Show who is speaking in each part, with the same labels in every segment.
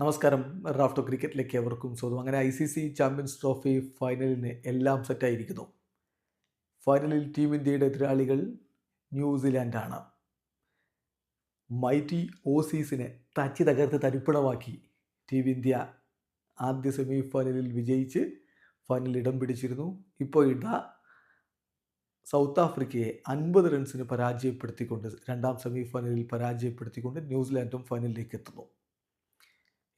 Speaker 1: നമസ്കാരം. റാഫ്റ്റോ ക്രിക്കറ്റിലേക്ക് എവർക്കും സ്വാഗതം. അങ്ങനെ I C C champions trophy ഫൈനലിന് എല്ലാം സെറ്റായിരിക്കുന്നു. ഫൈനലിൽ ടീം ഇന്ത്യയുടെ എതിരാളികൾ ന്യൂസിലാൻഡാണ്. മൈറ്റി ഓസീസിനെ തച്ചി തകർത്ത് തരിപ്പണമാക്കി ടീം ഇന്ത്യ ആദ്യ സെമി ഫൈനലിൽ വിജയിച്ച് ഫൈനലിൽ ഇടം പിടിച്ചിരുന്നു. ഇപ്പോൾ ഇതാ സൗത്ത് ആഫ്രിക്കയെ അൻപത് റൺസിന് പരാജയപ്പെടുത്തിക്കൊണ്ട് രണ്ടാം സെമി ഫൈനലിൽ പരാജയപ്പെടുത്തിക്കൊണ്ട് ന്യൂസിലാൻഡും ഫൈനലിലേക്ക് എത്തുന്നു.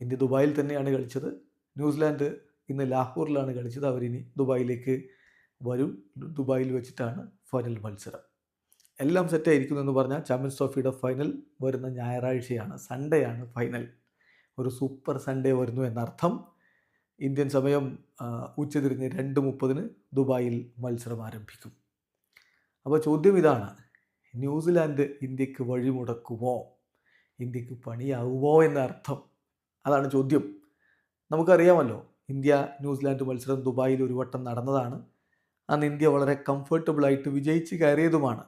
Speaker 1: ഇന്ത്യ ദുബായിൽ തന്നെയാണ് കളിച്ചത്. ന്യൂസിലാൻഡ് ഇന്ന് ലാഹോറിലാണ് കളിച്ചത്. അവരിനി ദുബായിലേക്ക് വരും. ദുബായിൽ വെച്ചിട്ടാണ് ഫൈനൽ മത്സരം. എല്ലാം സെറ്റായിരിക്കുന്നു എന്ന് പറഞ്ഞാൽ ചാമ്പ്യൻസ് ട്രോഫിയുടെ ഫൈനൽ വരുന്ന ഞായറാഴ്ചയാണ്. സൺഡേ ആണ് ഫൈനൽ ഒരു സൂപ്പർ സൺഡേ വരുന്നു എന്നർത്ഥം. ഇന്ത്യൻ സമയം ഉച്ചതിരിഞ്ഞ് രണ്ട് മുപ്പതിന് ദുബായിൽ മത്സരം ആരംഭിക്കും. അപ്പോൾ ചോദ്യം ഇതാണ്. ന്യൂസിലാൻഡ് ഇന്ത്യയ്ക്ക് വഴിമുടക്കുമോ? ഇന്ത്യയ്ക്ക് പണിയാവുമോ എന്നർത്ഥം. അതാണ് ചോദ്യം. നമുക്കറിയാമല്ലോ ഇന്ത്യ ന്യൂസിലാൻഡ് മത്സരം ദുബായിൽ ഒരു വട്ടം നടന്നതാണ്. അന്ന് ഇന്ത്യ വളരെ കംഫർട്ടബിളായിട്ട് വിജയിച്ച് കയറിയതുമാണ്.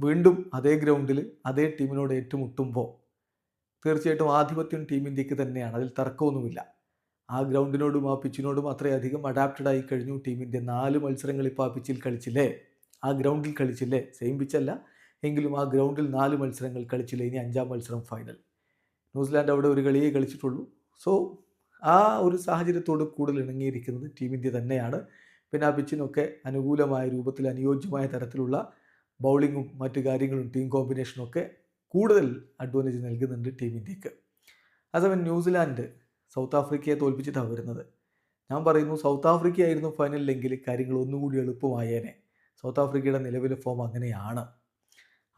Speaker 1: വീണ്ടും അതേ ഗ്രൗണ്ടിൽ അതേ ടീമിനോട് ഏറ്റുമുട്ടുമ്പോൾ തീർച്ചയായിട്ടും ആധിപത്യം ടീം ഇന്ത്യയ്ക്ക് തന്നെയാണ്. അതിൽ തർക്കമൊന്നുമില്ല. ആ ഗ്രൗണ്ടിനോടും ആ പിച്ചിനോടും അത്രയധികം അഡാപ്റ്റഡ് ആയി കഴിഞ്ഞു ടീം ഇന്ത്യ. നാല് മത്സരങ്ങൾ ഇപ്പോൾ ആ പിച്ചിൽ കളിച്ചില്ലേ? ആ ഗ്രൗണ്ടിൽ കളിച്ചില്ലേ? സെയിം പിച്ചല്ല എങ്കിലും ആ ഗ്രൗണ്ടിൽ നാല് മത്സരങ്ങൾ കളിച്ചില്ലേ? ഇനി അഞ്ചാം മത്സരം ഫൈനൽ ന്യൂസിലാൻഡ് അവിടെ ഒരു കളിയേ കളിച്ചിട്ടുള്ളൂ. സോ ആ ഒരു സാഹചര്യത്തോട് കൂടുതൽ ഇണങ്ങിയിരിക്കുന്നത് ടീം ഇന്ത്യ തന്നെയാണ്. പിന്നെ ആ പിച്ചിനൊക്കെ അനുകൂലമായ രൂപത്തിൽ അനുയോജ്യമായ തരത്തിലുള്ള ബൗളിങ്ങും മറ്റു കാര്യങ്ങളും ടീം കോമ്പിനേഷനും ഒക്കെ കൂടുതൽ അഡ്വാന്റേജ് നൽകുന്നുണ്ട് ടീം ഇന്ത്യയ്ക്ക്. അതേസമയം ന്യൂസിലാൻഡ് സൗത്ത് ആഫ്രിക്കയെ തോൽപ്പിച്ചിട്ടാണ് വരുന്നത്. ഞാൻ പറയുന്നു സൗത്ത് ആഫ്രിക്ക ആയിരുന്നു ഫൈനലിലെങ്കിൽ കാര്യങ്ങൾ ഒന്നുകൂടി എളുപ്പമായേനെ. സൗത്ത് ആഫ്രിക്കയുടെ നിലവിലെ ഫോം അങ്ങനെയാണ്.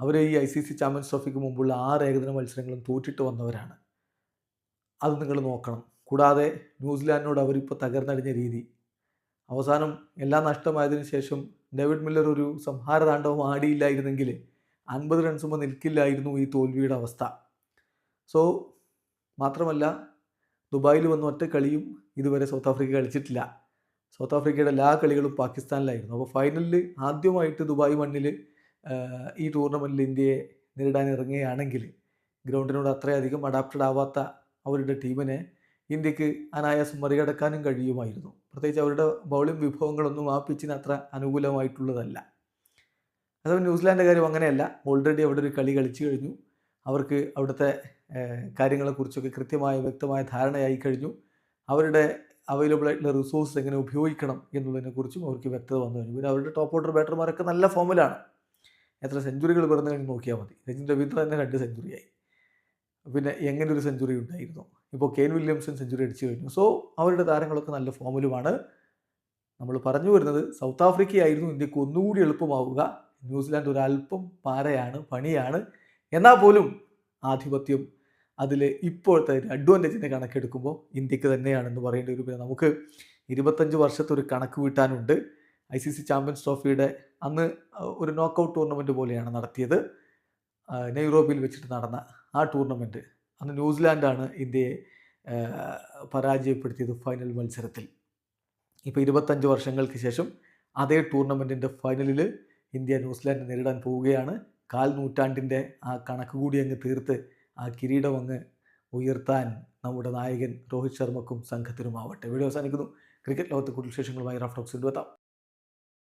Speaker 1: അവർ ഈ ഐ സി സി ചാമ്പ്യൻസ് ട്രോഫിക്ക് മുമ്പുള്ള ആറ് ഏകദിന മത്സരങ്ങളും തോറ്റിട്ട് വന്നവരാണ്. അത് നിങ്ങൾ നോക്കണം. കൂടാതെ ന്യൂസിലാൻഡിനോട് അവരിപ്പോൾ തകർന്നടിഞ്ഞ രീതി. അവസാനം എല്ലാം നഷ്ടമായതിനു ശേഷം ഡേവിഡ് മില്ലർ ഒരു സംഹാര താണ്ഡവം ആടിയില്ലായിരുന്നെങ്കിൽ അൻപത് റൺസുമ്പോൾ നിൽക്കില്ലായിരുന്നു ഈ തോൽവിയുടെ അവസ്ഥ. സോ മാത്രമല്ല ദുബായിൽ വന്ന ഒറ്റ കളിയും ഇതുവരെ സൗത്ത് ആഫ്രിക്ക കളിച്ചിട്ടില്ല. സൗത്ത് ആഫ്രിക്കയുടെ എല്ലാ കളികളും പാകിസ്ഥാനിലായിരുന്നു. അപ്പോൾ ഫൈനലിൽ ആദ്യമായിട്ട് ദുബായ് മണ്ണിൽ ഈ ടൂർണമെന്റിൽ ഇന്ത്യയെ നേരിടാൻ ഇറങ്ങുകയാണെങ്കിൽ ഗ്രൗണ്ടിനോട് അത്രയധികം അഡാപ്റ്റഡ് ആവാത്ത അവരുടെ ടീമിനെ ഇന്ത്യയ്ക്ക് അനായാസം മറികടക്കാനും കഴിയുമായിരുന്നു. പ്രത്യേകിച്ച് അവരുടെ ബൗളിംഗ് വിഭവങ്ങളൊന്നും ആ പിച്ചിന് അത്ര അനുകൂലമായിട്ടുള്ളതല്ല. അതുപോലെ ന്യൂസിലാൻഡ് കാര്യം അങ്ങനെയല്ല. ഓൾറെഡി അവിടെ ഒരു കളി കളിച്ചു കഴിഞ്ഞു. അവർക്ക് അവിടുത്തെ കാര്യങ്ങളെക്കുറിച്ചൊക്കെ കൃത്യമായ വ്യക്തമായ ധാരണയായി കഴിഞ്ഞു. അവരുടെ അവൈലബിൾ ആയിട്ടുള്ള റിസോഴ്സ് എങ്ങനെ ഉപയോഗിക്കണം എന്നുള്ളതിനെക്കുറിച്ചും അവർക്ക് വ്യക്തത വന്നു കഴിഞ്ഞു. പിന്നെ അവരുടെ ടോപ്പ് ഓർഡർ ബാറ്റർമാരൊക്കെ നല്ല ഫോമിലാണ് എത്ര സെഞ്ചുറികൾ പിറന്നു കഴിഞ്ഞ് നോക്കിയാൽ മതി. രജിൻ രവീന്ദ്ര തന്നെ രണ്ട് സെഞ്ചുറിയായി. പിന്നെ എങ്ങനെ ഒരു സെഞ്ചുറി ഉണ്ടായിരുന്നു? ഇപ്പോൾ കെയിൻ വില്യംസൺ സെഞ്ചുറി അടിച്ചു കഴിഞ്ഞു. സോ അവരുടെ താരങ്ങളൊക്കെ നല്ല ഫോമിലുമാണ്. നമ്മൾ പറഞ്ഞു വരുന്നത് സൗത്ത് ആഫ്രിക്കയായിരുന്നു. ഇന്ത്യയ്ക്ക് ഒന്നുകൂടി എളുപ്പമാവുക. ന്യൂസിലാൻഡ് ഒരല്പം പാരയാണ് പണിയാണ്. എന്നാൽ പോലും ആധിപത്യം അതിൽ ഇപ്പോഴത്തെ ഒരു അഡ്വാന്റേജിനെ കണക്കെടുക്കുമ്പോൾ ഇന്ത്യയ്ക്ക് തന്നെയാണെന്ന് പറയേണ്ടി വരും. നമുക്ക് ഇരുപത്തഞ്ച് വർഷത്തെ ഒരു കണക്ക് വീട്ടാനുണ്ട്. ഐ സി സി ചാമ്പ്യൻസ് ട്രോഫിയുടെ അന്ന് ഒരു നോക്കൗട്ട് ടൂർണമെന്റ് പോലെയാണ് നടത്തിയത്. നെയ്റോബിയിൽ വെച്ചിട്ട് നടന്ന ആ ടൂർണമെന്റ് അന്ന് ന്യൂസിലാൻഡാണ് ഇന്ത്യയെ പരാജയപ്പെടുത്തിയത് ഫൈനൽ മത്സരത്തിൽ. ഇപ്പോൾ ഇരുപത്തഞ്ച് വർഷങ്ങൾക്ക് ശേഷം അതേ ടൂർണമെന്റിന്റെ ഫൈനലിൽ ഇന്ത്യ ന്യൂസിലാൻഡ് നേരിടാൻ പോവുകയാണ്. കാൽ നൂറ്റാണ്ടിന്റെ ആ കണക്ക് കൂടി അങ്ങ് തീർത്ത് ആ കിരീടം അങ്ങ് ഉയർത്താൻ നമ്മുടെ നായകൻ രോഹിത് ശർമ്മക്കും സംഘത്തിനുമാവട്ടെ. വീഡിയോ അവസാനിക്കുന്നു. ക്രിക്കറ്റ് ലോകത്തെ കൂടുതൽ വിശേഷങ്ങളുമായി റാഫ്റ്റോക്സ് എത്താം